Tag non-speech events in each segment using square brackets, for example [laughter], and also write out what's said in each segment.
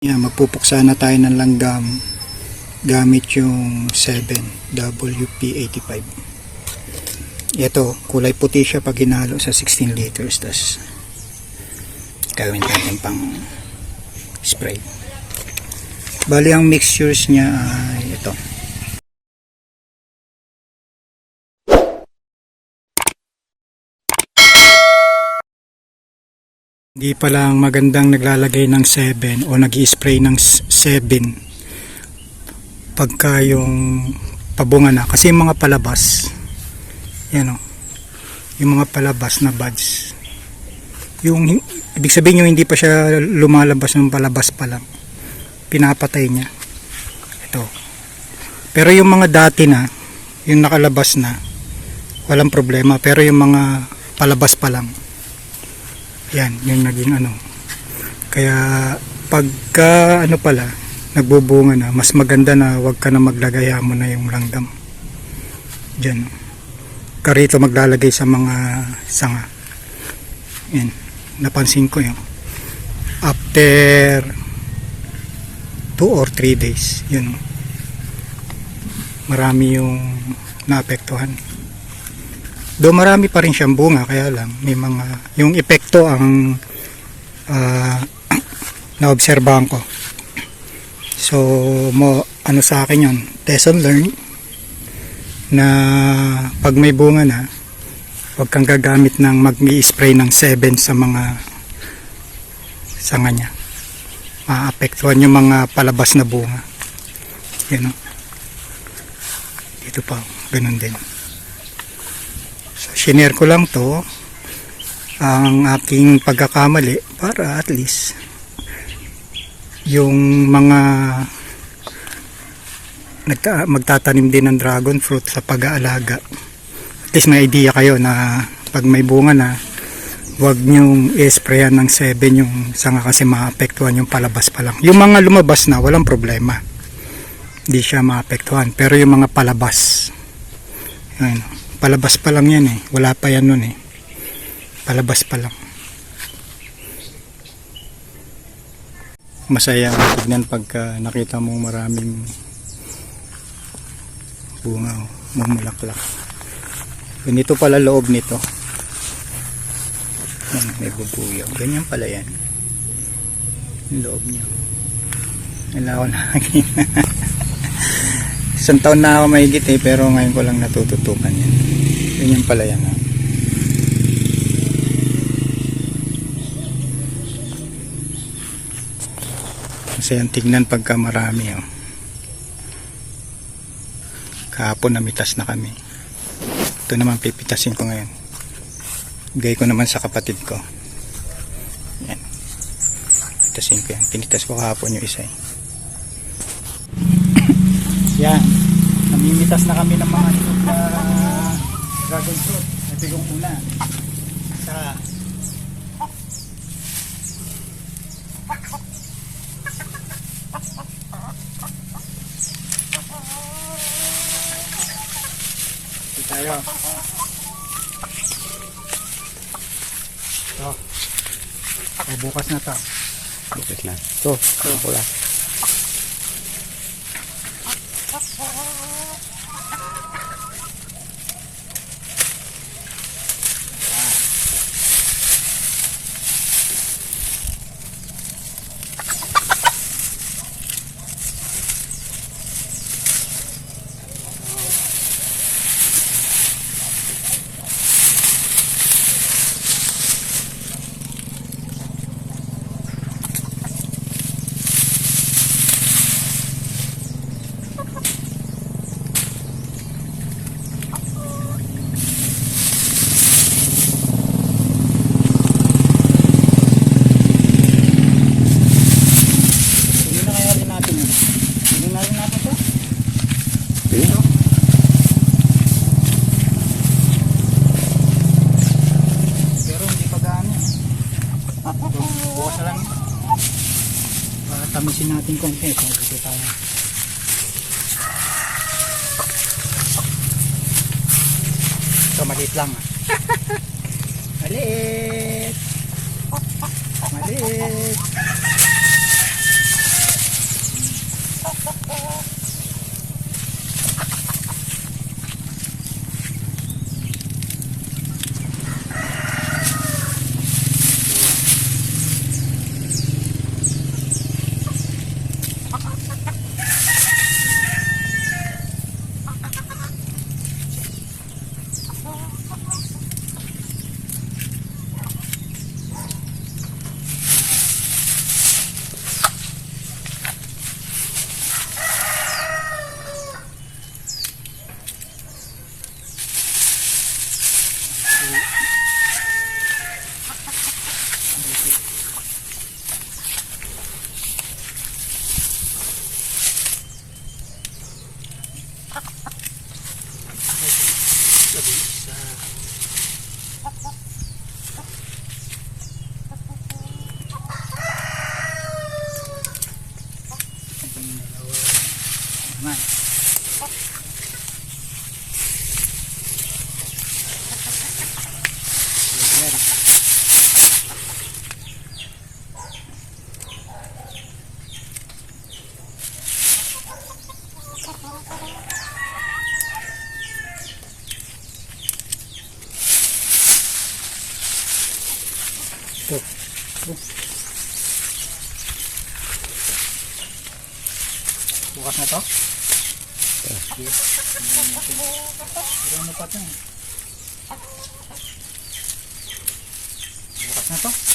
Yan, magpupuksa na tayo ng langgam gamit yung 7 WP85. Ito, kulay puti siya pag hinalo sa 16 liters. Tapos, gawin natin pang spray. Bali, ang mixtures niya ay ito. Hindi pa lang magandang naglalagay ng 7 o nag spray ng 7 pagka yung pabunga na. Kasi yung mga palabas, yan o, yung mga palabas na buds, yung, ibig sabihin yung hindi pa siya lumalabas ng palabas pa lang, pinapatay niya. Ito. Pero yung mga dati na, yung nakalabas na, walang problema. Pero yung mga palabas pa lang, yan, yung naging ano. Kaya pagka ano pala, nagbubunga na, mas maganda na wag ka na maglagay mo na yung langgam. Diyan. Karito maglalagay sa mga sanga. Yan, napansin ko yun. After 2 or 3 days, yun. Marami yung naapektuhan. Do marami pa rin siyang bunga kaya lang may mga yung epekto ang ah, [clears throat] naobserbahan ko. So mo ano sa akin 'yon, test and learn na pag may bunga na huwag kang gagamit ng mag-spray ng 7 sa mga sanga niya. Maapektuhan yung mga palabas na bunga. Yan o. Dito pa, ganun din. So, shinare ko lang to ang aking pagkakamali para at least yung mga magtatanim din ng dragon fruit sa pag-aalaga. At least may idea kayo na pag may bunga na wag nyong i-sprayan ng 7 yung sanga kasi maapektuhan yung palabas pa lang. Yung mga lumabas na walang problema. Hindi siya maapektuhan pero yung mga palabas ayun, palabas pa lang yan eh. Wala pa yan nun eh. Palabas pa lang. Masaya ang tignan pagka nakita mong maraming bunga oh, mumulaklak ganito pala loob nito. Yan, may bubuyo. Ganyan pala yan. Loob niya. Wala ko [laughs] isang taon na ako mahigit eh pero ngayon ko lang natututukan yan ganyan pala yan ah. kasi ang tignan pagka marami oh. kahapon namitas na kami ito naman pipitasin ko ngayon bigay ko naman sa kapatid ko yan pitasin ko yan pinitas ko kahapon yung isa eh. Yan namimitas na kami ng mga hinog na dragon fruit ito yung una sa Ito tayo. Ito. O, bukas na to. Bukas na. Ito, ito pula. Hindi na kaya rin natin yun. Hindi na rin natin to. Sige. Pero hindi pa gaano. Bu- Bukas na lang. Para tamisin natin kung kung dito tayo. Ito maliit lang. ah. [laughs] maliit. Maliit. the beach. Ito. Bukas na to? Yes. Ano pa ito? Bukas na to?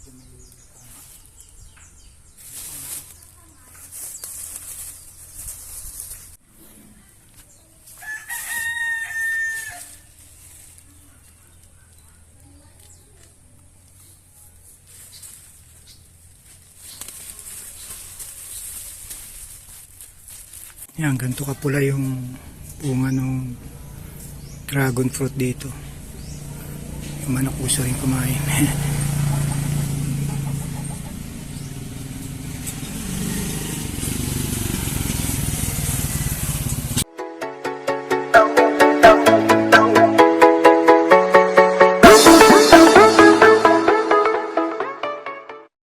Ito medyo may Yan, ganito kapula yung bunga ng dragon fruit dito. Yung manok gusto rin kumain. [laughs]